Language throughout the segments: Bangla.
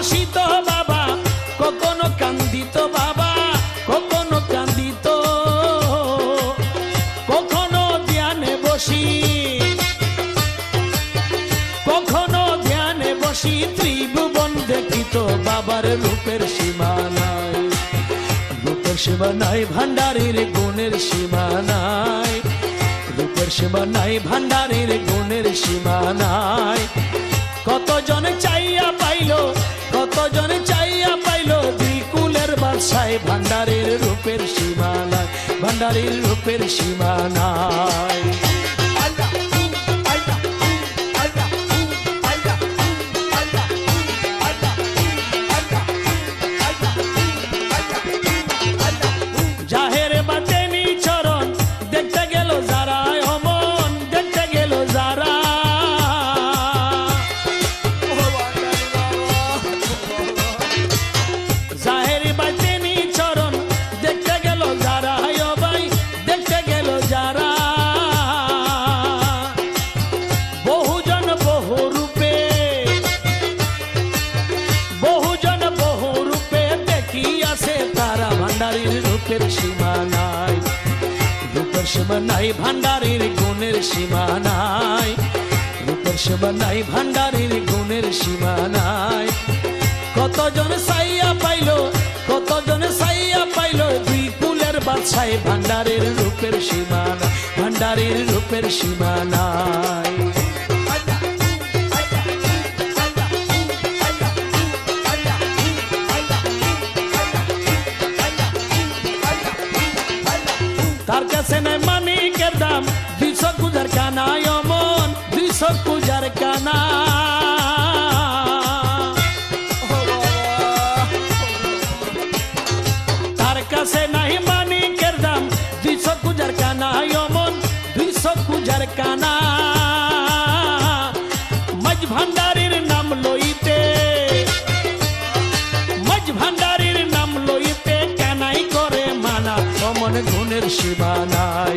হাসিত বাবা, কখনো কান্দিত বাবা, কখনো কান্দিত। কখনো ধ্যানে বসি, কখনো ধ্যানে বসি, ত্রিভুবন দেখিত বাবার রূপের সীমা নাই রূপের সীমা নাই ভান্ডারের গুণের সীমা নাই রূপের সীমা নাই ভান্ডারের গুণের সীমা নাই কতজন চাইয়া রূপের সীমা নাই রূপের সীমা নাই। রূপের সীমা নাই ভান্ডারীর গুণের সীমা নাই। রূপের সীমা নাই ভান্ডারীর গুণের সীমা নাই। কতজন সাইয়া পাইলো, কতজন সাইয়া পাইলো, দুই কুলের বাছাই ভান্ডারের রূপের সীমা নাই ভান্ডারের রূপের সীমা নাই। কাছে নাই মানিকের দাম। দুইশো কুজার কানা অমন, দুইশো কুজার কানা। তার কাছে নাই মানিকের দাম, দুইশো কুজার কানা অমন, দুইশো কুজার কানা। সীমা নাই।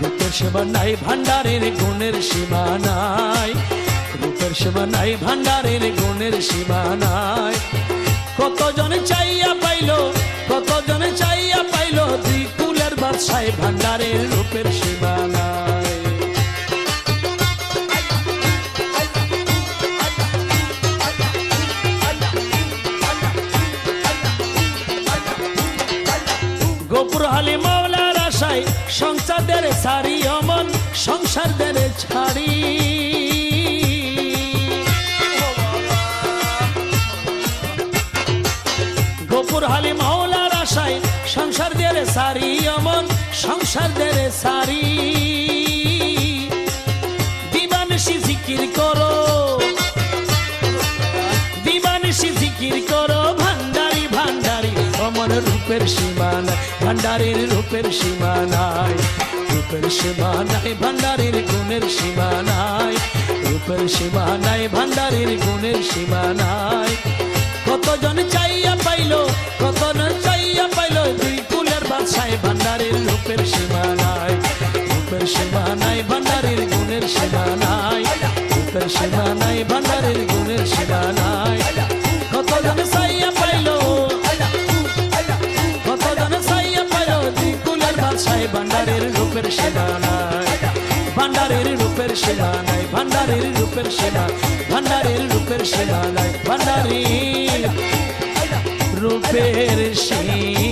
রূপের সেবা নাই ভান্ডারের গুণের সীমা নাই। রূপের সেবা নাই ভান্ডারের গুণের সীমা নাই। কতজন চাইয়া পাইল, কতজন চাইয়া পাইল দুই কুলের বাদশায় ভান্ডারের রূপের সীমা নাই। গোপুর হালি মাওলার আশায় সংসারদের সারি অমন, সংসারদের ছাড়ি। গোপুর হালি মাওলার আশায় সংসারদের সারি অমন, সংসারদের সারি। দিবানিসি জিকির করো। রূপের সীমা নাই ভান্ডারির রূপের সীমা নাই রূপের সীমা নাই ভান্ডারির গুণের সীমা নাই রূপের সীমা নাই ভান্ডারির গুণের সীমা নাই কতজন চাইয়া পাইলো, কতজন চাইয়া পাইলো দুই কুলের বাদশায় ভান্ডারির রূপের সীমা নাই রূপের সীমা নাই ভান্ডারির গুণের সীমা নাই রূপের সীমা নাই ভান্ডারির গুণের সীমা ভান্ডারির রূপের সীমা নাই। ভান্ডারের রূপের সীমা নাই। ভান্ডারের রূপের সীমা ভান্ডারের রূপের সীমা নাই। ভান্ডারের রূপের সীমা